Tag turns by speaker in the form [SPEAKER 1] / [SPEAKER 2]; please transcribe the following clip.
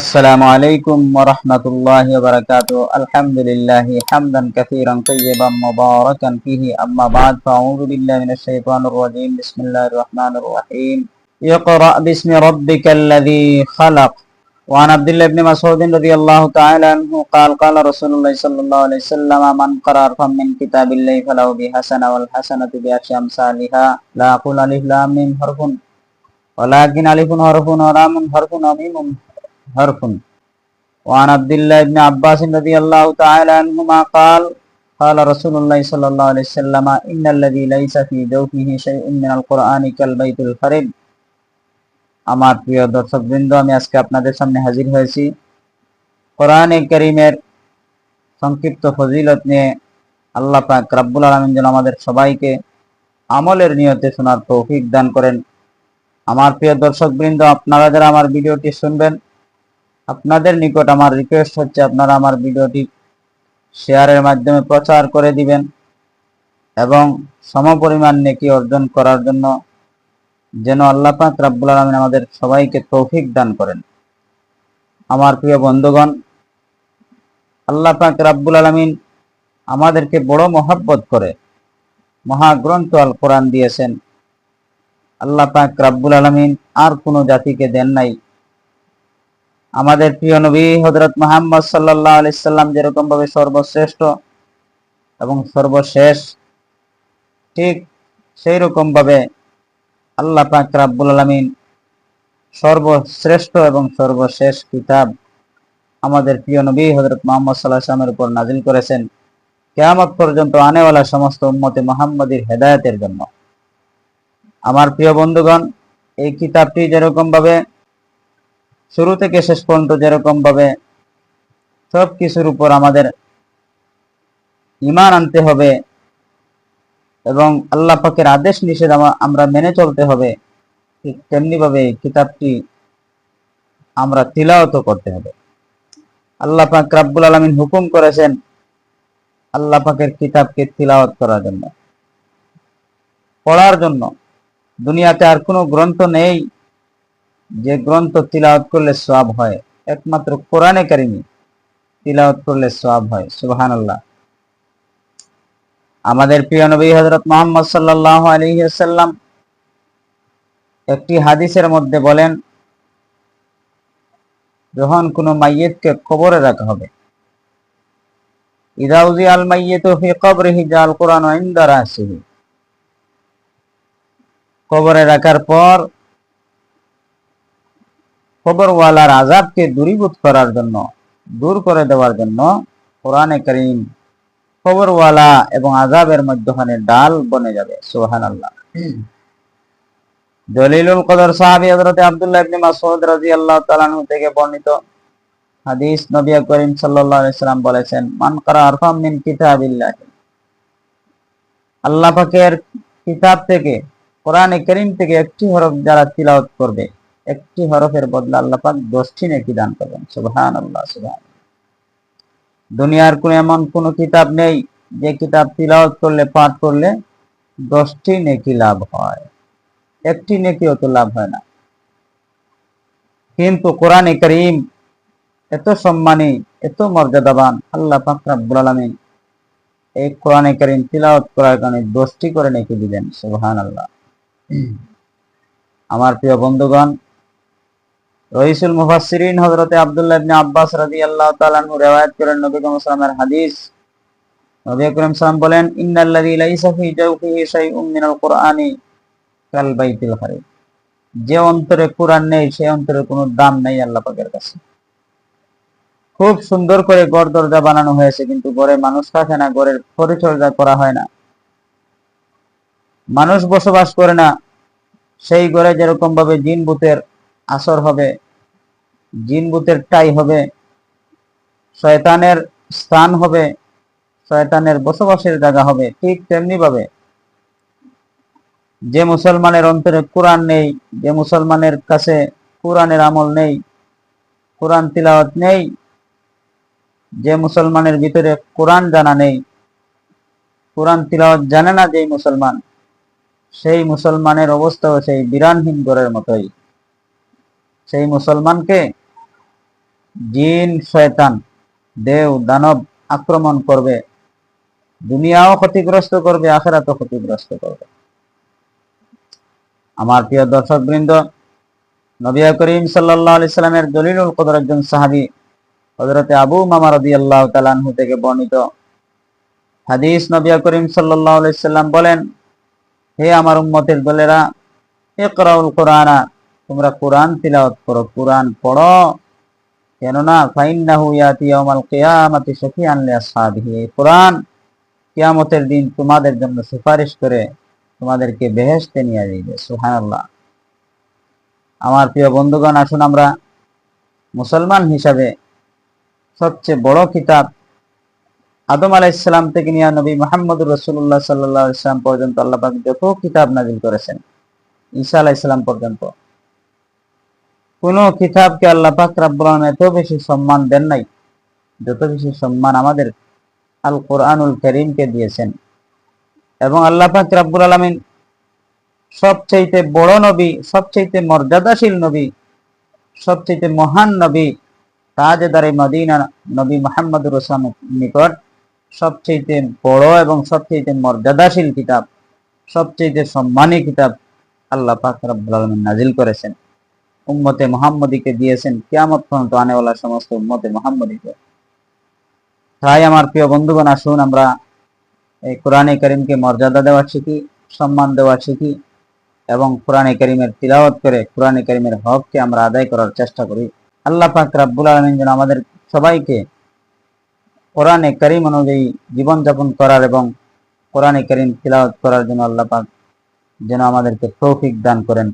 [SPEAKER 1] السلام عليكم ورحمة الله وبركاته الحمد لله حمدا كثيرا طيبا مباركا فيه أما بعد فأعوذ بالله من الشيطان الرجيم بسم الله الرحمن الرحيم اقرأ باسم ربك الذي خلق وعن عبد الله بن مسعود رضي الله تعالى عنه قال قال رسول الله صلى الله عليه وسلم من قرأ حرفا من كتاب الله فله بحسنة والحسنة بعشر أمثالها لا أقول ألف لام ميم حرف ولكن ألف حرف ولام حرف وميم حرف وعن عبد الله بن عباس رضي الله تعالى عنهما قال قال رسول الله صلى الله عليه وسلم إن الذي ليس في جوفه شيء من القرآن كالبيت الخرب আমার প্রিয় দর্শক বৃন্দ আমি আজকে আপনাদের সামনে হাজির হয়েছি কোরআনে করিমের সংক্ষিপ্ত ফজিলত নিয়ে আল্লাহ পাক রাব্বুল আলমিন যেন আমাদের সবাইকে আমলের নিয়তে শোনার তৌফিক দান করেন আমার প্রিয় দর্শক বৃন্দ আপনারা যারা আমার ভিডিওটি শুনবেন আপনাদের নিকট আমার রিকোয়েস্ট হচ্ছে আপনারা আমার ভিডিওটি শেয়ারের মাধ্যমে প্রচার করে দিবেন এবং সমপরিমাণ নেকি অর্জন করার জন্য যেন আল্লাহ পাক রাব্বুল আলমিন আমাদের সবাইকে তৌফিক দান করেন। আমার প্রিয় বন্ধুগণ, আল্লাহ পাক রাব্বুল আলমিন আমাদেরকে বড় মহাব্বত করে মহাগ্রন্থ আল কোরআন দিয়েছেন। আল্লাহ পাক রাব্বুল আলমিন আর কোনো জাতিকে দেন নাই। আমাদের প্রিয় নবী হজরত মোহাম্মদ সাল্লাহ আলাইসাল্লাম যেরকম ভাবে সর্বশ্রেষ্ঠ এবং সর্বশেষ, ঠিক সেই রকম ভাবে আল্লাহ পাক রাব্বুল আলমিন সর্বশ্রেষ্ঠ এবং সর্বশেষ কিতাব আমাদের প্রিয় নবী হজরত মোহাম্মদ সাল্লাহ আসলামের উপর নাজিল করেছেন। কেয়ামত পর্যন্ত আনেওয়ালা সমস্ত উম্মতে মোহাম্মদীর হেদায়তের জন্য। আমার প্রিয় বন্ধুগণ, এই কিতাবটি যেরকম ভাবে শুরু থেকে শেষ পর্যন্ত যেরকম ভাবে সব কিছুর উপর আমাদের ইমান আনতে হবে এবং আল্লাহ পাকের আদেশ নিষেধ আমরা মেনে চলতে হবে, ঠিক তেমনি ভাবে কিতাবটি আমরা তিলাওয়াত করতে হবে। আল্লাহ পাক রাব্বুল আলমিন হুকুম করেছেন আল্লাহ পাকের কিতাবকে তিলাওয়াত করার জন্য। পড়ার জন্য। দুনিয়াতে আর কোনো গ্রন্থ নেই যে গ্রন্থ তিলাওয়াত করলে সওয়াব হয়, একমাত্র কোরআনে কারিমি তিলাওয়াত করলে সওয়াব হয়, সুবহানাল্লাহ। আমাদের প্রিয় নবী হযরত মুহাম্মদ সাল্লাল্লাহু আলাইহি ওয়াসাল্লাম একটি হাদিসের মধ্যে বলেন, যখন কোনো মাইয়িতকে কবরে রাখা হবে, ইদা উজি আল মাইয়িতু ফি কবরিহি জাল কোরআন ইনদা রাসিহি। কবরে রাখার পর কবরওয়ালার আজাবকে দূরীভূত করার জন্য, দূর করে দেওয়ার জন্য কোরআনে করিম কবরওয়ালা এবং আজাবের মধ্যখানে ডাল বনে যাবে সোহান আল্লাহ দলিলুল কদর সাহাবী হযরত আব্দুল্লাহ ইবনে মাসউদ রাদিয়াল্লাহু তাআলা আনহু থেকে বর্ণিত হাদিস নবী করিম সাল্লাল্লাহু আলাইহি সাল্লাম বলেছেন, মান কারা আরফাম মিন কিতাবিল্লাহ। আল্লাহ পাকের কিতাব থেকে, কোরআনে করিম থেকে একটি হরফ যারা তিলাওয়াত করবে একটি হরফের বদলে আল্লাহ পাক দশটি নেকি দান করবেন। সুবহান আল্লাহ সুবহান দুনিয়ার কোন এমন কোন কিতাব নেই, যে কিতাব তিলাওয়াত করলে, পাঠ করলে দশটি নেকি লাভ হয়। একটি নেকিও তো লাভ হয় না। কিন্তু কোরআনে করিম এত সম্মানী, এত মর্যাদাবান, আল্লাহ পাক রাব্বুল আলামিন এই কোরআনে করিম তিলাওয়াত করার কারণে দশটি করে নেকি দিবেন সুবহান আল্লাহ আমার প্রিয় বন্ধুগণ রইসুল মুফাসসিরিন হযরতে আব্দুল্লাহ ইবনে আব্বাস রাদিয়াল্লাহু তাআলা আনহু riwayat করেন, নবী করিম সাল্লাল্লাহু হাদিস। নবী করিম সাল্লাম বলেন, ইন্নাল্লাযী লাইসা জাওফিহি শাইউম মিনাল কুরআনি কাল হারিম যে অন্তরে নেই সেই অন্তরে কোনো দাম নেই আল্লাহ পাকের কাছে। খুব সুন্দর করে গড় দরজা বানানো হয়েছে, কিন্তু ঘরে মানুষ থাকে না, ঘরের পরিচর্যা করা হয় না। মানুষ বসবাস করে না, সেই ঘরে যেরকম ভাবে জিন ভূতের আসর হবে, জিন ভূতের টাই হবে, শয়তানের স্থান হবে, শয়তানের বসবাসের জায়গা হবে, ঠিক তেমনি ভাবে। যে মুসলমানের অন্তরে কোরআন নেই, যে মুসলমানের কাছে কোরআনের আমল নেই, কোরআন তিলাওয়াত নেই, যে মুসলমানের ভিতরে কোরআন জানা নেই, কোরআন তিলাওয়াত জানে না যেই মুসলমান, সেই মুসলমানের অবস্থাও সেই বিরানহীন ঘরের মতোই। সেই মুসলমানকে জিন, শয়তান, দেও, দানব আক্রমণ করবে। দুনিয়াও ক্ষতিগ্রস্ত করবে, আখেরাতও ক্ষতিগ্রস্ত করবে। আমার প্রিয় দর্শক বৃন্দ নবী করিম সাল্লাল্লাহু আলাইহি সাল্লামের দলিলুল কদর একজন সাহাবী, হযরতে আবু মামা রাদিয়াল্লাহু তাআলা আনহু থেকে বর্ণিত হাদিস নবিয়া করিম সাল্লাল্লাহু আলাইহি সাল্লাম বলেন, হে আমার উম্মতের দলেরা, ইকরাউল কোরআনা তোমরা কোরআন তিলাওয়াত করো, কোরআন পড়ো। কেননা ফাইন্নাহু ইয়াতি ইয়াউমাল কিয়ামাতি শাফিআন লিআসহাবিহি। কোরআন কিয়ামতের দিন তোমাদের জন্য সুপারিশ করে তোমাদেরকে বেহেশতে নিয়ে যাইবে, সুবহানাল্লাহ। আমার প্রিয় বন্ধুগণ, আসুন আমরা মুসলমান হিসাবে সবচেয়ে বড় কিতাব আদম আলাইসালাম থেকে নিয়ে নবী মোহাম্মদুর রসুল্লাহ সাল্লাহ ইসলাম পর্যন্ত আল্লাহ যত কিতাব নাজিল করেছেন, ঈসা আলাইসালাম পর্যন্ত। কোন কিতাবকে আল্লাহ পাক রাব্বুল এত বেশি সম্মান দেন নাই, যত বেশি সম্মান আমাদের আল কোরআনুল করিমকে দিয়েছেন। এবং আল্লাহ পাক রাব্বুল আলামিন সবচাইতে বড় নবী, সবচাইতে মর্যাদাশীল নবী, সবচাইতে মহান নবী তাজেদারে মদিনা নবী মোহাম্মদুর রসুলের নিকট সবচেয়ে বড় এবং সবচেয়ে মর্যাদাশীল কিতাব সবচেয়ে সম্মানী কিতাব আল্লাহ পাক রব্বুল আলামিন নাজিল করেছেন। উম্মতে মুহাম্মদীকে দিয়েছেন, কিয়ামত পর্যন্ত আনেওয়ালা সমস্ত উম্মতে মুহাম্মদীকে। তাই আমার প্রিয় বন্ধুগণ, আসুন আমরা এই কোরআনে করিমকে মর্যাদা দেওয়া শিখি, সম্মান দেওয়া শিখি এবং কোরআনে করিমের তিলাওয়াত করে কোরআনে করিমের হককে আমরা আদায় করার চেষ্টা করি। আল্লাহ পাক রাব্বুল আলামিন যেন আমাদের সবাইকে কোরআনে করিম অনুযায়ী জীবনযাপন করার এবং কোরআনে করিম তিলাওয়াত করার জন্য আল্লাহ পাক যেন আমাদেরকে তৌফিক দান করেন।